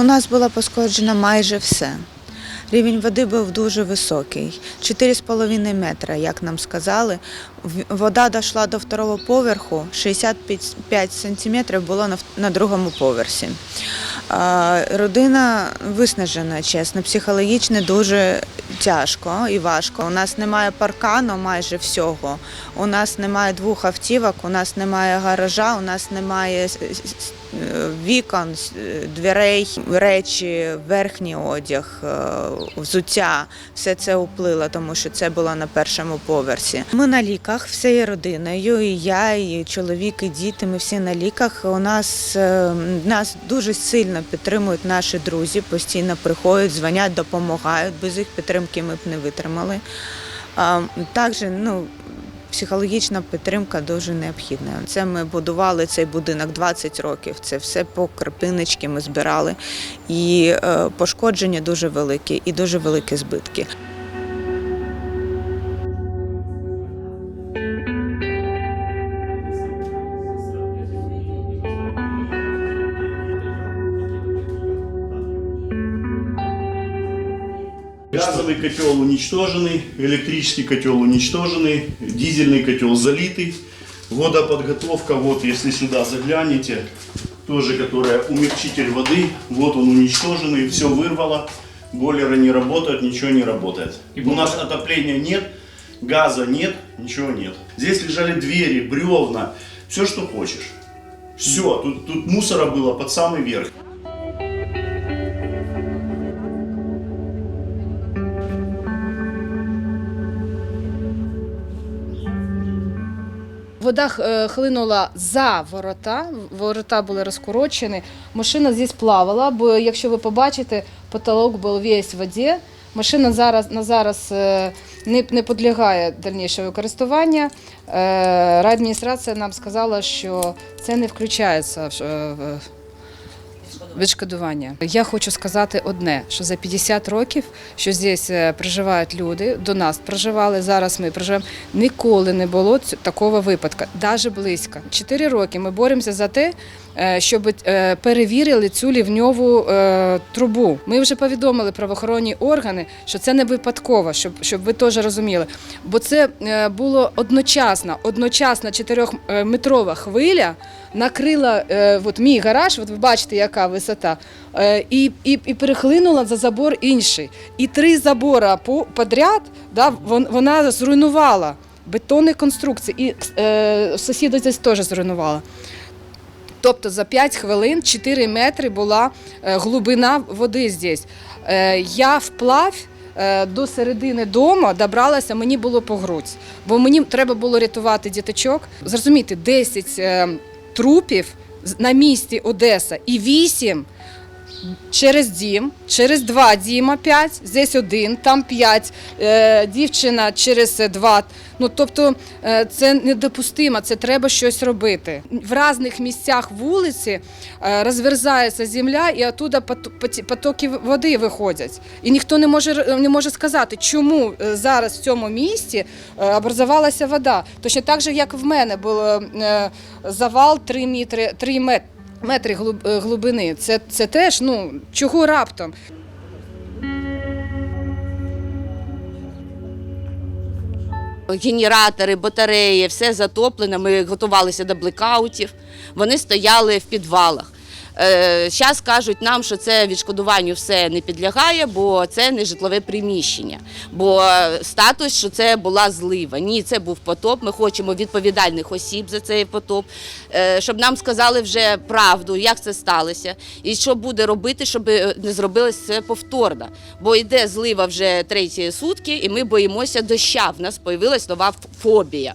У нас було пошкоджено майже все. Рівень води був дуже високий 4,5 метра, як нам сказали. Вода дійшла до второго поверху, 65 сантиметрів було на другому поверсі. Родина виснажена, чесно, психологічно дуже тяжко і важко. У нас немає паркану майже всього. У нас немає двох автівок, у нас немає гаража, у нас немає вікон, дверей, речі, верхній одяг, е, взуття. Все це уплило, тому що це було на першому поверсі. Ми на ліках всією родиною, і я, і чоловік, і діти. Ми всі на ліках. У нас е, нас дуже сильно підтримують наші друзі, постійно приходять, дзвонять, допомагають. Без їх підтримки ми б не витримали. Також ну, психологічна підтримка дуже необхідна. Це ми будували цей будинок 20 років. Це все по крапиночки ми збирали. І е, пошкодження дуже великі і дуже великі збитки. Газовый котел уничтоженный, электрический котел уничтоженный, дизельный котел залитый. Водоподготовка, вот если сюда заглянете, тоже которая умягчитель воды, вот он уничтоженный, все вырвало, бойлеры не работают, ничего не работает. У нас отопления нет, газа нет, ничего нет. Здесь лежали двери, бревна, все что хочешь. Все, тут, тут мусора было под самый верх. Вода е, хлинула за ворота, ворота були розкорочені. Машина здесь плавала, бо якщо ви побачите, потолок був весь в воді. Машина зараз на зараз е, не, не підлягає дальнішого користування. Е, Райадміністрація нам сказала, що це не включається в відшкодування. Я хочу сказати одне: що за 50 років, що здесь е, проживають люди, до нас проживали, зараз ми проживаємо. Ніколи не було такого випадку, навіть близько. Чотири роки ми боремося за те, е, щоб е, перевірили цю лівньову трубу. Ми вже повідомили правоохоронні органи, що це не випадково, щоб, щоб ви теж розуміли. Бо це було одночасно, одночасна чотирьохметрова хвиля накрила от мій гараж, от ви бачите, яка висота, е, і, і, і перехлинула за забор інший. І три забора по, подряд да, вона зруйнувала бетонні конструкції. І е, сусіди здесь теж зруйнувала. Тобто за 5 хвилин 4 метри була е, глибина води здесь. Е, Я вплавь е, до середини дому добралася, мені було по грудь, бо мені треба було рятувати діточок. Зрозумійте, 10 е, трупів на місці Одеса. І 8 через дім, через два діма п'ять, здесь один, там п'ять, е, дівчина через два. Ну тобто е, це недопустимо, це треба щось робити. В різних місцях вулиці е, розверзається земля, і оттуда потоки води виходять. І ніхто не може не може сказати, чому зараз в цьому місті образувалася вода. Точно так же, як в мене був завал 3 метри, 3 метри. Метри е, глибини. Це, це теж, ну, чого раптом? Генератори, батареї, все затоплено. Ми готувалися до блекаутів. Вони стояли в підвалах. Зараз кажуть нам, що це відшкодуванню все не підлягає, бо це не житлове приміщення. Бо статус, що це була злива. Ні, це був потоп. Ми хочемо відповідальних осіб за цей потоп, Е, щоб нам сказали вже правду, як це сталося, і що буде робити, щоб не зробилось це повторно. Бо йде злива вже треті сутки, і ми боїмося доща. В нас з'явилась нова фобія.